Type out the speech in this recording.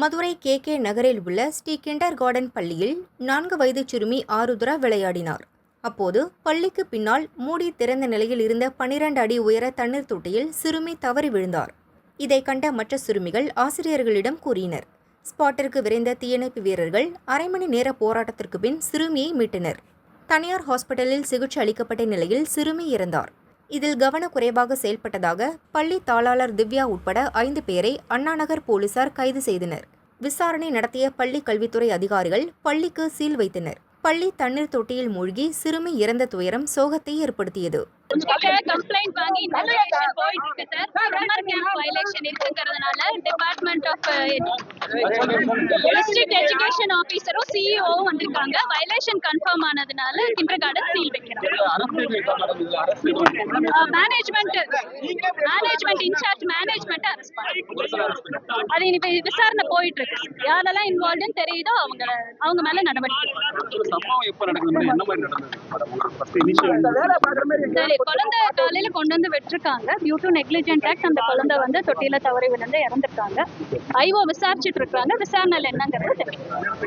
Madurai K K நகரில் உள்ள Sri kinder garden பள்ளியில் நான்கு வயது சிறுமி ஆருத்ரா விளையாடினார். அப்போது பள்ளிக்கு பின்னால் மூடி திறந்த நிலையில் இருந்த பனிரெண்டு அடி உயர தண்ணீர் தொட்டியில் சிறுமி தவறி விழுந்தார். இதை கண்ட மற்ற சிறுமிகள் ஆசிரியர்களிடம் கூறினர். ஸ்பாட்டிற்கு விரைந்த தீயணைப்பு வீரர்கள் அரை மணி நேர போராட்டத்திற்கு பின் சிறுமியை மீட்டனர். தனியார் ஹாஸ்பிட்டலில் சிகிச்சை அளிக்கப்பட்ட நிலையில் சிறுமி இறந்தார். இதில் கவனக்குறைவாக செயல்பட்டதாக பள்ளி தாளாளர் திவ்யா உட்பட ஐந்து பேரை அண்ணாநகர் போலீசார் கைது செய்தனர். விசாரணை நடத்திய பள்ளி கல்வித்துறை அதிகாரிகள் பள்ளிக்கு சீல் வைத்தனர். பள்ளி தண்ணீர் தொட்டியில் மூழ்கி சிறுமி இறந்த துயரம் சோகத்தை ஏற்படுத்தியது. கம்ப்ளைண்ட் வாங்கி இன்வெஸ்டிகேஷன் போயிட்டு இருக்கு சார். சம்மர் கேம்ப் வயலேஷன் இருக்குங்கிறதுனால டிபார்ட்மெண்ட் ஆஃப் டிஸ்ட்ரிக்ட் எஜுகேஷன் ஆபீசரும் சிஇஓவும் வந்திருக்காங்க. வயலேஷன் கன்ஃபார்ம் ஆனதுனால கிண்டர் கார்டன் சீல் வைக்கிறோம் management management incharge management arrest பண்ணி அது இனி விசாரணை போயிட்டு இருக்கு யாரெல்லாம் இன்வால்வ்னு தெரியுதோ அவங்க அவங்க மேல நடவடிக்கை குழந்தை காலையில கொண்டு வந்து விட்டுருக்காங்க. டியூ டு நெக்லிஜென்ட் ஆக்ட் அந்த குழந்தை வந்து தொட்டியில தவறி விழுந்து இறந்துருக்காங்க. ஐஓ விசாரிச்சுட்டு இருக்காங்க விசாரணையில என்னங்கிறது தெரியும்